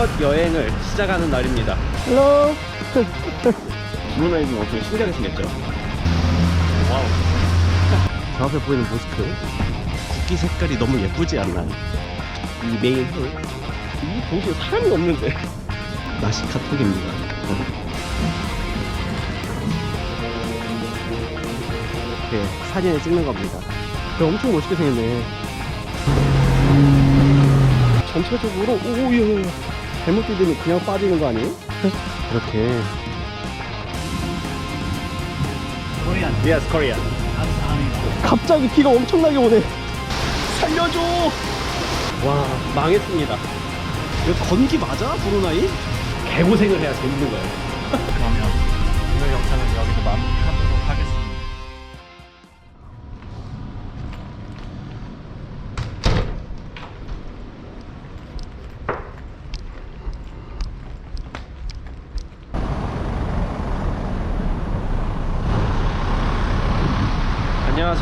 첫 여행을 시작하는 날입니다. 헬로 브루나이는 엄청 신기하게 생겼죠? 와우. 저 앞에 보이는 모스크 국기 색깔이 너무 예쁘지 않나? 이 메인 홀. 이 도시에 사람이 없는데. 나시 카톡입니다. 이렇게 사진을 찍는 겁니다 저 엄청 멋있게 생겼네 전체적으로 오우야. 잘못 뛰더니 그냥 빠지는 거 아니에요? 이렇게 Yes, Korea. 갑자기 비가 엄청나게 오네 살려줘. 와 망했습니다. 이거 건기 맞아? 브루나이? 개고생을 해야 재밌는 거예요. 그러면 오늘 영상은 여기서 하겠습니다.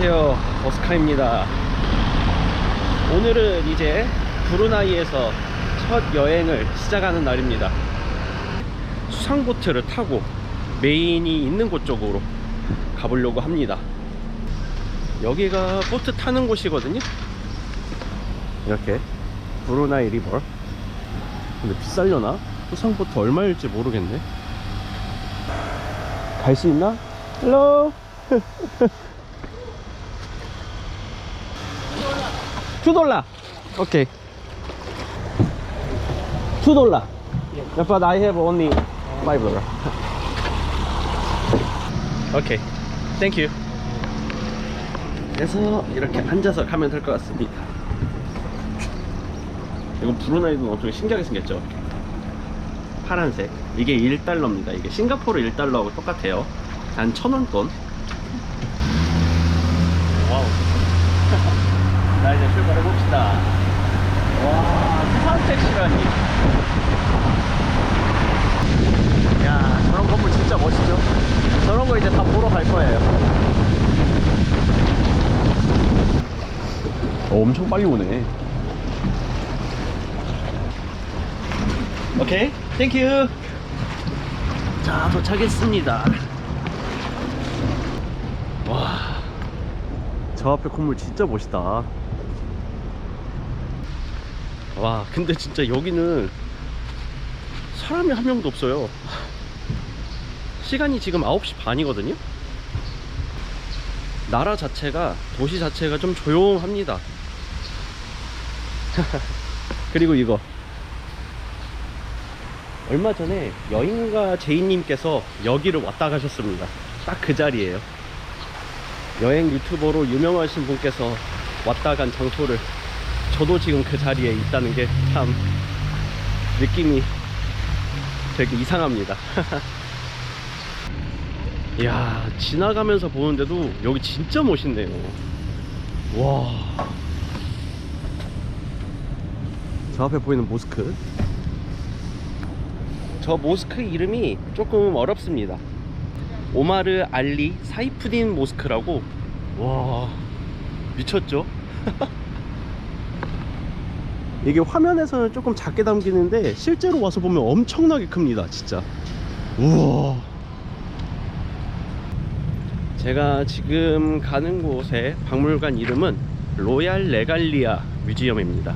안녕하세요. 오스카입니다. 오늘은 이제 브루나이에서 첫 여행을 시작하는 날입니다. 수상보트를 타고 메인이 있는 곳 쪽으로 가보려고 합니다. 여기가 보트 타는 곳이거든요. 이렇게 브루나이 리버. 근데 비싸려나? 수상보트 얼마일지 모르겠네. 갈 수 있나? 헬로 투돌라. 오케이. 투돌라. But I have only five dollar 오케이. 땡큐 그래서 이렇게 앉아서 가면 될 것 같습니다. 이건 브루나이도 엄청 신기하게 생겼죠? 파란색. 이게 1달러입니다. 이게 싱가포르 1달러하고 똑같아요. 한 천원 돈 와우 나 이제 출발해 봅시다. 와 수산 택시라니 야 저런 건물 진짜 멋있죠? 저런 거 이제 다 보러 갈 거예요. 어, 엄청 빨리 오네. 오케이 땡큐 자 도착했습니다. 와. 저 앞에 건물 진짜 멋있다 와 근데 진짜 여기는 사람이 한 명도 없어요. 시간이 지금 9시 반이거든요? 나라 자체가 도시 자체가 좀 조용합니다. 그리고 이거. 얼마 전에 여인가 제이님께서 여기를 왔다 가셨습니다. 딱 그 자리에요. 여행 유튜버로 유명하신 분께서 왔다 간 장소를 저도 지금 그 자리에 있다는 게 참 느낌이 되게 이상합니다. 이야, 지나가면서 보는데도 여기 진짜 멋있네요. 와, 저 앞에 보이는 모스크 저 모스크 이름이 조금 어렵습니다. 오마르 알리 사이프딘 모스크라고. 와, 미쳤죠? 이게 화면에서는 조금 작게 담기는데 실제로 와서 보면 엄청나게 큽니다 진짜. 우와. 제가 지금 가는 곳의 박물관 이름은 로얄 레갈리아 뮤지엄입니다.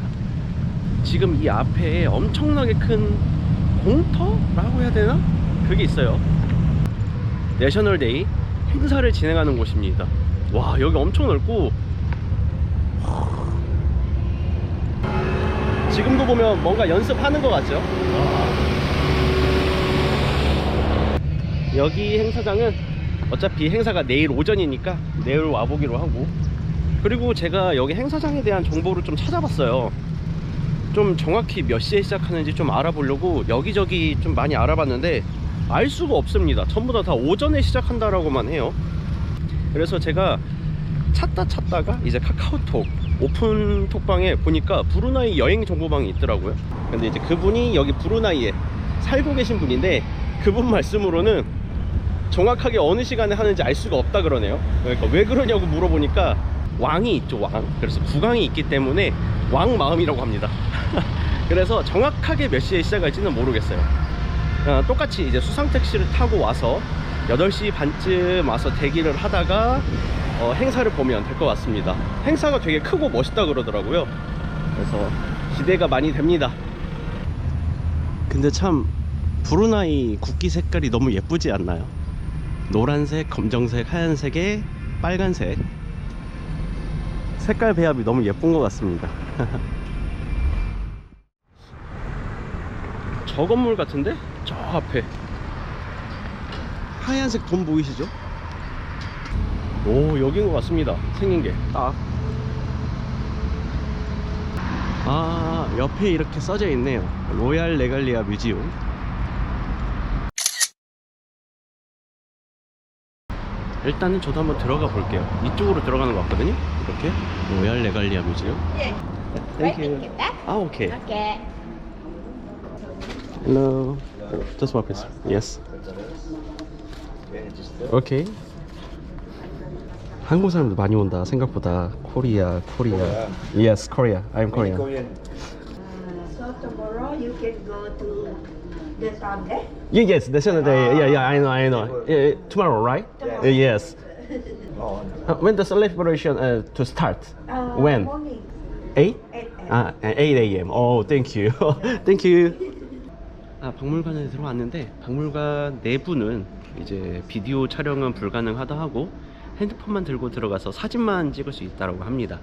지금 이 앞에 엄청나게 큰 공터라고 해야 되나? 그게 있어요. 내셔널데이 행사를 진행하는 곳입니다. 와 여기 엄청 넓고 지금도 보면 뭔가 연습하는 것 같죠? 여기 행사장은 어차피 행사가 내일 오전이니까 내일 와보기로 하고. 그리고 제가 여기 행사장에 대한 정보를 좀 찾아봤어요. 좀 정확히 몇 시에 시작하는지 좀 알아보려고 여기저기 좀 많이 알아봤는데 알 수가 없습니다. 전부 다 다 오전에 시작한다라고만 해요. 그래서 제가 찾다 찾다가 이제 카카오톡 오픈 톡방에 보니까 브루나이 여행 정보방이 있더라고요. 근데 이제 그분이 여기 브루나이에 살고 계신 분인데 그분 말씀으로는 정확하게 어느 시간에 하는지 알 수가 없다 그러네요. 그러니까 왜 그러냐고 물어보니까 왕이 있죠, 왕. 그래서 국왕이 있기 때문에 왕 마음이라고 합니다. 그래서 정확하게 몇 시에 시작할지는 모르겠어요. 어, 똑같이 이제 수상 택시를 타고 와서 8시 반쯤 와서 대기를 하다가 어, 행사를 보면 될 것 같습니다. 행사가 되게 크고 멋있다 그러더라고요. 그래서 기대가 많이 됩니다. 근데 참 브루나이 국기 색깔이 너무 예쁘지 않나요? 노란색, 검정색, 하얀색에 빨간색 색깔 배합이 너무 예쁜 것 같습니다. 저 건물 같은데? 저 앞에 하얀색 돈 보이시죠? 오 여긴 것 같습니다 생긴 게딱 아 옆에 이렇게 써져 있네요 로얄 레갈리아 뮤지엄 일단은 저도 한번 들어가 볼게요 이쪽으로 들어가는 것 같거든요 이렇게 로얄 레갈리아 you. get that. 아 오케이 Okay. Hello. Just one piece. Yes. Okay. 한국 사람들 많이 온다. 생각보다 코리아, 코리아. Yes, Korea. I'm Korean. So tomorrow you can go to the eh? Yeah, yes, the day. Yeah, yeah, I know, I know. Yeah, tomorrow, right? Uh, yes. Uh, when the celebration uh, to start? Uh, when? Morning. 8? 8 a.m. 아, 8 a.m. Oh, thank you. thank you. 아, 박물관에 들어왔는데 박물관 내부는 이제 비디오 촬영은 불가능하다 하고 핸드폰만 들고 들어가서 사진만 찍을 수 있다고 합니다.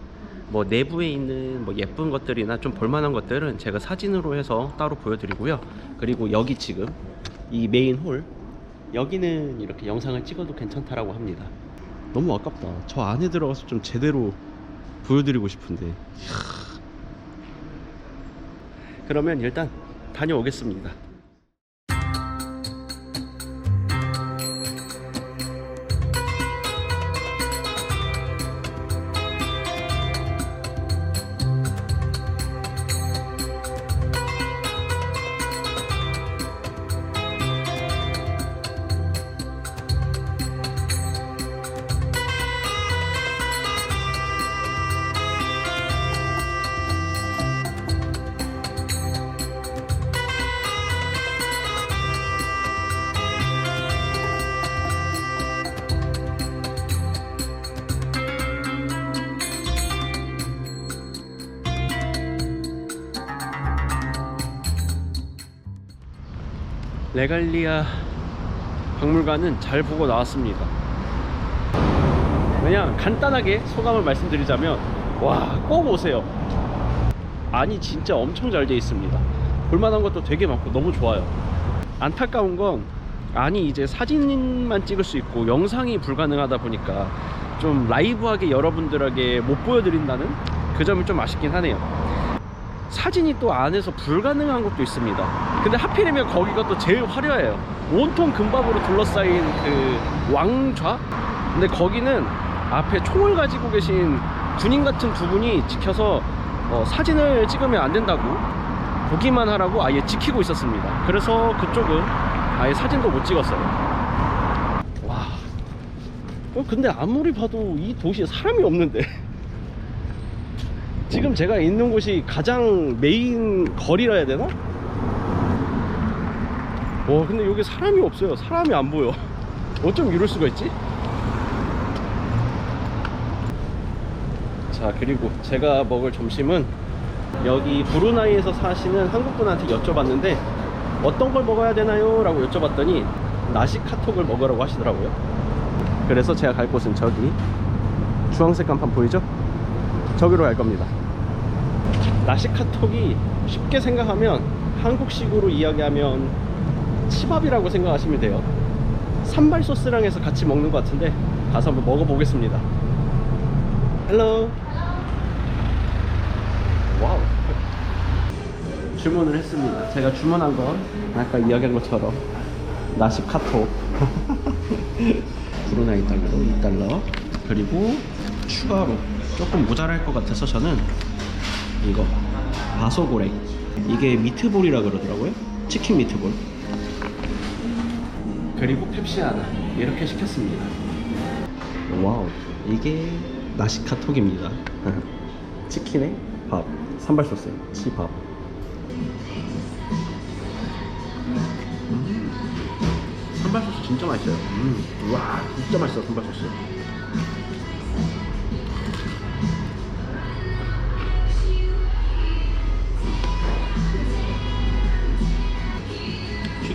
뭐 내부에 있는 뭐 예쁜 것들이나 좀 볼만한 것들은 제가 사진으로 해서 따로 보여드리고요. 그리고 여기 지금 이 메인 홀 여기는 이렇게 영상을 찍어도 괜찮다라고 합니다. 너무 아깝다. 저 안에 들어가서 좀 제대로 보여드리고 싶은데. 그러면 일단 다녀오겠습니다. 레갈리아 박물관은 잘 보고 나왔습니다. 그냥 간단하게 소감을 말씀드리자면 와 꼭 오세요. 안이 진짜 엄청 잘 돼 있습니다. 볼만한 것도 되게 많고 너무 좋아요. 안타까운 건 안이 이제 사진만 찍을 수 있고 영상이 불가능하다 보니까 좀 라이브하게 여러분들에게 못 보여드린다는 그 점이 좀 아쉽긴 하네요. 사진이 또 안에서 불가능한 것도 있습니다. 근데 하필이면 거기가 또 제일 화려해요. 온통 금밥으로 둘러싸인 그 왕좌? 근데 거기는 앞에 총을 가지고 계신 군인 같은 두 분이 지켜서 어, 사진을 찍으면 안 된다고 보기만 하라고 아예 지키고 있었습니다. 그래서 그쪽은 아예 사진도 못 찍었어요. 와. 어, 근데 아무리 봐도 이 도시에 사람이 없는데. 지금 제가 있는 곳이 가장 메인 거리라 해야 되나? 와 근데 여기 사람이 없어요 사람이 안 보여 어쩜 이럴 수가 있지? 자 그리고 제가 먹을 점심은 여기 브루나이에서 사시는 한국분한테 여쭤봤는데 어떤 걸 먹어야 되나요? 라고 여쭤봤더니 나시 카톡을 먹으라고 하시더라고요 그래서 제가 갈 곳은 저기 주황색 간판 보이죠? 저기로 갈 겁니다. 나시 카톡이 쉽게 생각하면 한국식으로 이야기하면 치밥이라고 생각하시면 돼요. 산발 소스랑 해서 같이 먹는 것 같은데 가서 한번 먹어보겠습니다. 헬로. 와우. 주문을 했습니다. 제가 주문한 건 아까 이야기한 것처럼 나시 카톡. 브루나이 달러로 2달러 그리고 추가로 조금 모자랄 것 같아서 저는 이거 바소고랭 이게 미트볼이라 그러더라고요 치킨 미트볼 그리고 펩시 하나 이렇게 시켰습니다 와우 이게 나시카톡입니다 치킨에 밥 산발 소스 치밥 음. 선발 소스 진짜 맛있어요. 음. 와, 진짜 맛있어 선발 소스.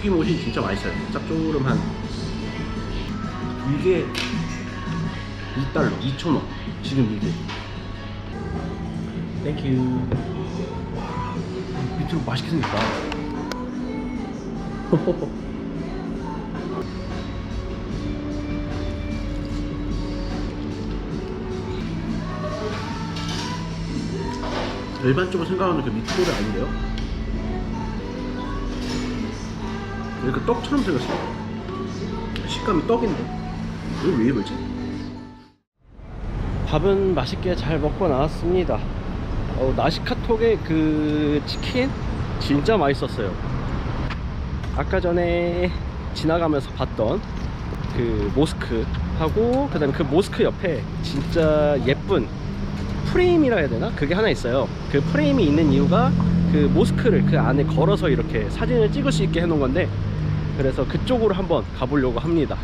튀김옷이 진짜 맛있어요. 짭조름한 이게 2달러, 2,000원. 지금 이게. 땡큐. 밑으로 맛있게 생겼다. 일반적으로 생각하는 그 미트볼이 아닌데요? 이렇게 떡처럼 생겼어요. 식감이 떡인데. 이거 왜 이러지? 밥은 맛있게 잘 먹고 나왔습니다. 어, 나시카톡의 그 치킨 진짜 맛있었어요. 아까 전에 지나가면서 봤던 그 모스크 하고 그 다음 그 모스크 옆에 진짜 예쁜 프레임이라 해야 되나? 그게 하나 있어요. 그 프레임이 있는 이유가 그 모스크를 그 안에 걸어서 이렇게 사진을 찍을 수 있게 해놓은 건데 그래서 그쪽으로 한번 가보려고 합니다.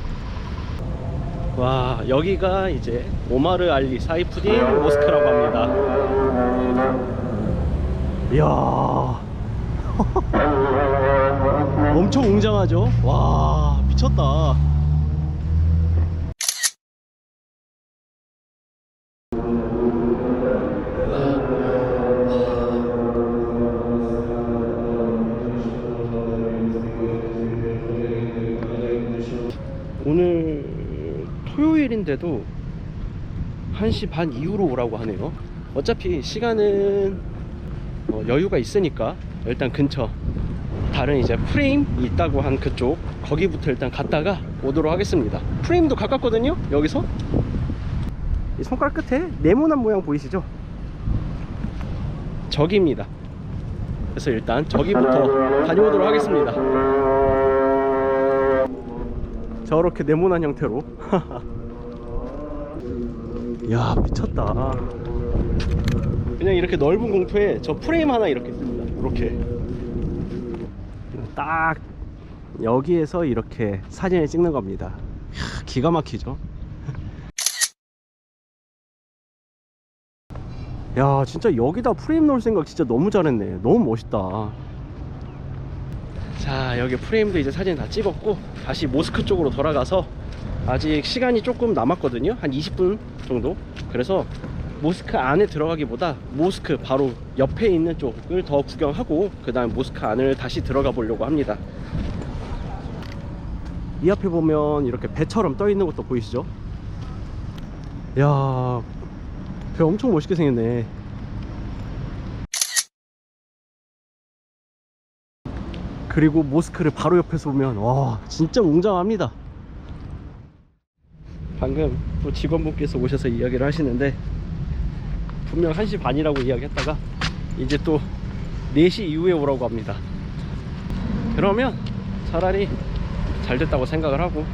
와 여기가 이제 오마르 알리 사이푸딘 모스크라고 합니다. 이야 엄청 웅장하죠? 와 미쳤다. 토요일인데도 1시 반 이후로 오라고 하네요. 어차피 시간은 어, 여유가 있으니까 일단 근처 다른 이제 프레임 있다고 한 그쪽 거기부터 일단 갔다가 오도록 하겠습니다. 프레임도 가깝거든요. 여기서 이 손가락 끝에 네모난 모양 보이시죠? 저기입니다. 그래서 일단 저기부터 다녀오도록 하겠습니다. 저렇게 네모난 형태로 야 미쳤다. 그냥 이렇게 넓은 공터에 저 프레임 하나 이렇게 있습니다. 이렇게. 딱 여기에서 이렇게 사진을 찍는 겁니다. 이야, 기가 막히죠? 야 진짜 여기다 프레임 넣을 생각 진짜 너무 잘했네. 너무 멋있다. 자 여기 프레임도 이제 사진 다 찍었고 다시 모스크 쪽으로 돌아가서 아직 시간이 조금 남았거든요 한 20분 정도 그래서 모스크 안에 들어가기보다 모스크 바로 옆에 있는 쪽을 더 구경하고 그 다음 모스크 안을 다시 들어가 보려고 합니다 이 앞에 보면 이렇게 배처럼 떠 있는 것도 보이시죠? 야, 배 엄청 멋있게 생겼네. 그리고 모스크를 바로 옆에서 보면 와 진짜 웅장합니다 방금 또 직원분께서 오셔서 이야기를 하시는데 분명 1시 반이라고 이야기했다가 이제 또 4시 이후에 오라고 합니다. 그러면 차라리 잘 됐다고 생각을 하고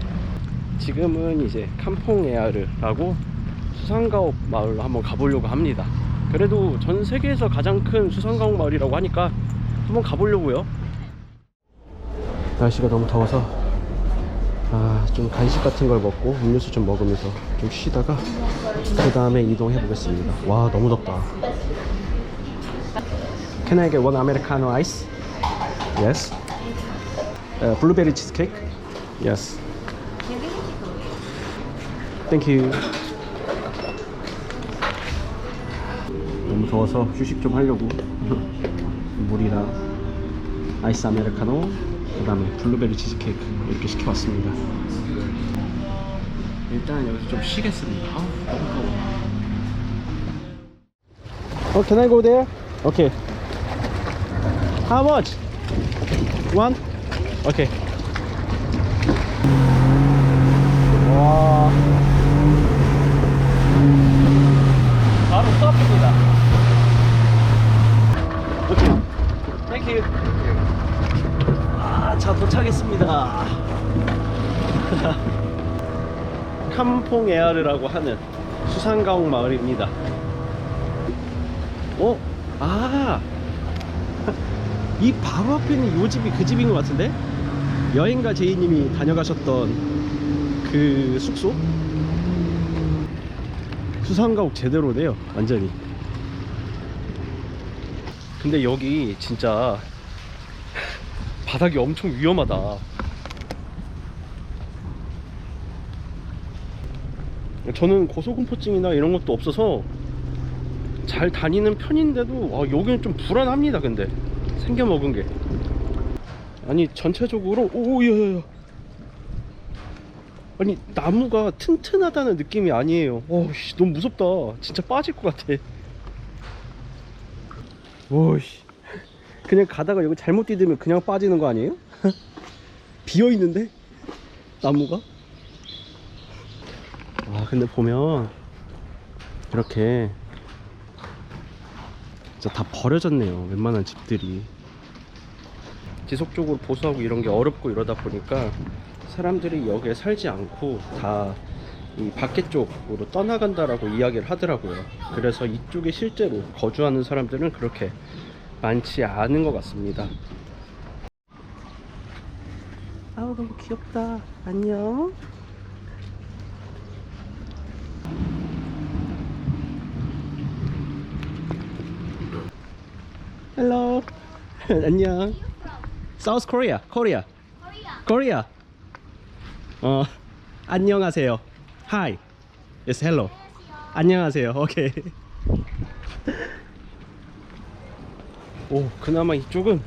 지금은 이제 캄퐁에아르라고 수상가옥 마을로 한번 가보려고 합니다. 그래도 전 세계에서 가장 큰 수상가옥 마을이라고 하니까 한번 가보려고요. 날씨가 너무 더워서 아, 좀 간식 같은 걸 먹고 음료수 좀 먹으면서 좀 쉬다가 그 다음에 이동해 보겠습니다. 와 너무 덥다. Can I get one americano ice? Yes. Uh, blueberry cheesecake? Yes. Thank you. 너무 더워서 휴식 좀 하려고 물이랑 아이스 아메리카노 그 다음에 블루베리 치즈케이크 이렇게 시켜왔습니다. 일단 여기서 좀 쉬겠습니다. 아우 너무 더워. 어, can I go there? Okay. How much? One? Okay. 와 바로 스톱입니다. 오케이 Thank you. 아, 자 도착했습니다. 캄퐁에아르라고 하는 수상가옥 마을입니다. 어? 아, 이 바로 앞에 있는 요 집이 그 집인 것 같은데? 여행가 제이님이 다녀가셨던 그 숙소? 수상가옥 제대로네요 완전히 근데 여기 진짜 바닥이 엄청 위험하다. 저는 고소공포증이나 이런 것도 없어서 잘 다니는 편인데도 와, 여기는 좀 불안합니다 근데. 생겨 먹은 게. 아니 전체적으로 오야야야. 아니 나무가 튼튼하다는 느낌이 아니에요. 와씨 너무 무섭다. 진짜 빠질 것 같아. 와씨 그냥 가다가 여기 잘못 뛰면 그냥 빠지는 거 아니에요? 비어 있는데 나무가 아 근데 보면 이렇게 진짜 다 버려졌네요 웬만한 집들이 지속적으로 보수하고 이런 게 어렵고 이러다 보니까 사람들이 여기에 살지 않고 다 이 밖에 쪽으로 떠나간다라고 이야기를 하더라고요. 그래서 이쪽에 실제로 거주하는 사람들은 그렇게 많지 않은 것 같습니다. 아우 너무 귀엽다. 안녕. 헬로. 안녕. South Korea. Korea. Korea. 어. 안녕하세요. Hi. Yes, hello. 안녕하세요. 오케이. 오, 그나마 이쪽은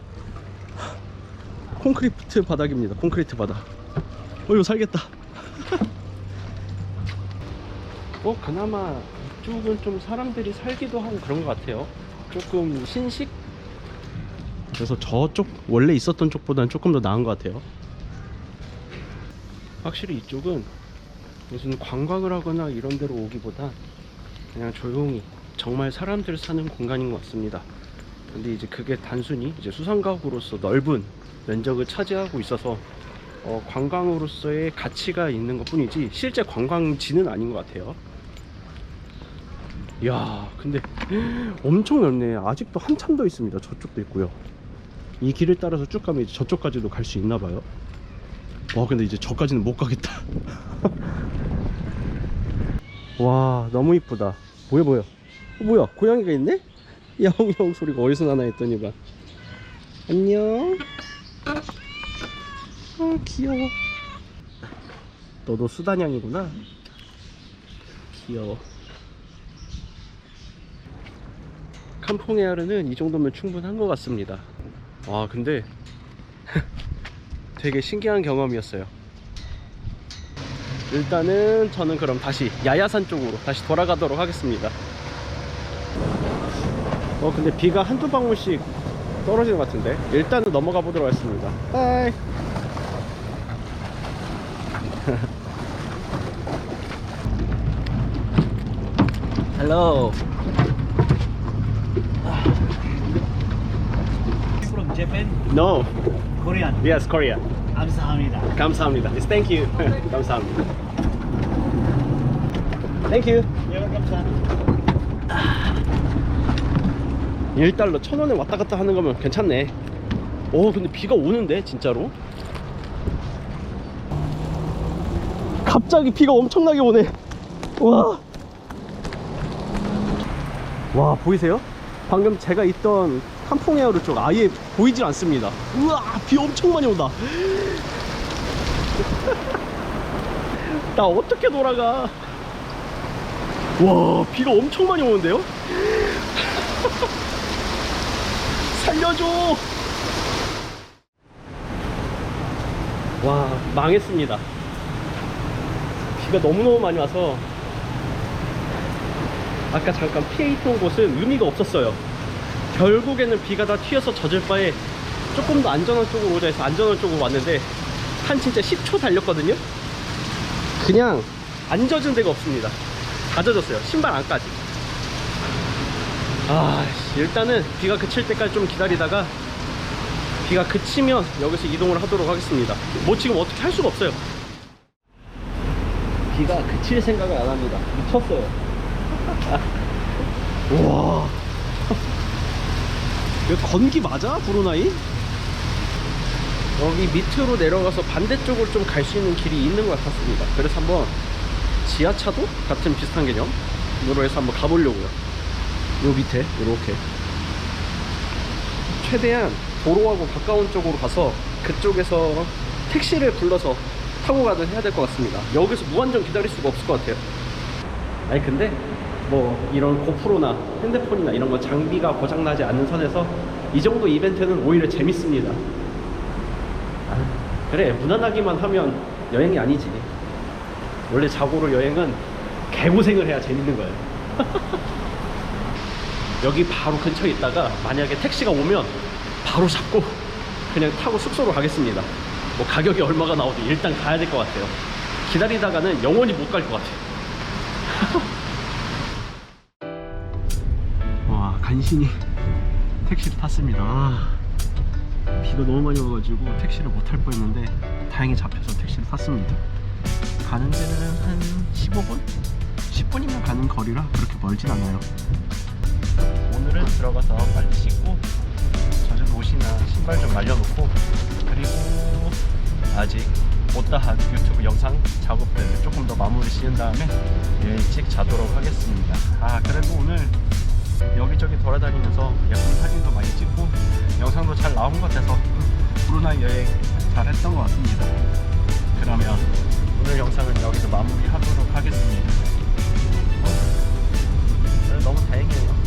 콘크리트 바닥입니다. 콘크리트 바닥. 어, 이거 살겠다. 어, 그나마 이쪽은 좀 사람들이 살기도 하고 그런 것 같아요. 조금 신식? 그래서 저쪽 원래 있었던 쪽보다는 조금 더 나은 것 같아요. 확실히 이쪽은 무슨 관광을 하거나 이런 데로 오기보다 그냥 조용히 정말 사람들 사는 공간인 것 같습니다. 근데 이제 그게 단순히 이제 수상가옥으로서 넓은 면적을 차지하고 있어서 어, 관광으로서의 가치가 있는 것 뿐이지 실제 관광지는 아닌 것 같아요. 이야, 근데 엄청 넓네. 아직도 한참 더 있습니다. 저쪽도 있고요. 이 길을 따라서 쭉 가면 이제 저쪽까지도 갈 수 있나 봐요. 와, 근데 이제 저까지는 못 가겠다. 와, 너무 이쁘다. 뭐야, 뭐야? 어, 뭐야, 고양이가 있네? 야옹야옹 소리가 어디서 나나 했더니만. 안녕. 아, 귀여워. 너도 수단양이구나. 귀여워. 캄퐁에아르는 이 정도면 충분한 것 같습니다. 와, 근데 되게 신기한 경험이었어요. 일단은 저는 그럼 다시 야야산 쪽으로 다시 돌아가도록 하겠습니다. 어, 근데 비가 한두 방울씩 떨어지는 것 같은데 일단은 넘어가 보도록 하겠습니다. 바이. 헬로. From Japan, No. Korean. Yes, Korea. 감사합니다. 감사합니다. Yes, thank you. 감사합니다. Thank you. 예, 감사합니다. 1달러 천 원에 왔다 갔다 하는 거면 괜찮네. 오, 근데 비가 오는데 진짜로? 갑자기 비가 엄청나게 오네. 와. 와, 보이세요? 방금 제가 있던 캄퐁에어르 쪽 아예 보이질 않습니다. 우와, 비 엄청 많이 온다. 나 어떻게 돌아가? 와, 비가 엄청 많이 오는데요? 살려줘! 와, 망했습니다. 비가 너무너무 많이 와서 아까 잠깐 피해 있던 곳은 의미가 없었어요. 결국에는 비가 다 튀어서 젖을 바에 조금 더 안전한 쪽으로 오자 해서 안전한 쪽으로 왔는데 한 진짜 10초 달렸거든요? 그냥 안 젖은 데가 없습니다. 다 젖었어요. 신발 안까지. 아, 씨, 일단은 비가 그칠 때까지 좀 기다리다가 비가 그치면 여기서 이동을 하도록 하겠습니다. 뭐 지금 어떻게 할 수가 없어요. 비가 그칠 생각을 안 합니다. 미쳤어요. 와. 여기 건기 맞아? 브루나이? 여기 밑으로 내려가서 반대쪽으로 좀 갈 수 있는 길이 있는 것 같았습니다. 그래서 한번 지하차도 같은 비슷한 개념으로 해서 한번 가보려고요. 요 밑에 이렇게 최대한 도로하고 가까운 쪽으로 가서 그쪽에서 택시를 불러서 타고 가든 해야 될 것 같습니다. 여기서 무한정 기다릴 수가 없을 것 같아요. 아니 근데 뭐 이런 고프로나 핸드폰이나 이런 거 장비가 고장나지 않는 선에서 이 정도 이벤트는 오히려 재밌습니다. 아, 그래 무난하기만 하면 여행이 아니지. 원래 자고로 여행은 개고생을 해야 재밌는 거예요. 여기 바로 근처에 있다가 만약에 택시가 오면 바로 잡고 그냥 타고 숙소로 가겠습니다. 뭐 가격이 얼마가 나오든 일단 가야 될 것 같아요. 기다리다가는 영원히 못 갈 것 같아요. 와 간신히 택시를 탔습니다. 아, 비가 너무 많이 와가지고 택시를 못 탈 뻔했는데 다행히 잡혀서 택시를 탔습니다. 가는 데는 한 15분? 10분이면 가는 거리라 그렇게 멀진 않아요. 들어가서 빨리 씻고 젖은 옷이나 신발 좀 말려놓고 그리고 아직 못다한 유튜브 영상 작업을 조금 더 마무리 지은 다음에 일찍 자도록 하겠습니다. 아 그래도 오늘 여기저기 돌아다니면서 예쁜 사진도 많이 찍고 영상도 잘 나온 것 같아서 브루나이 여행 잘 했던 것 같습니다. 그러면 오늘 영상은 여기서 마무리 하도록 하겠습니다. 어? 어? 너무 다행이에요.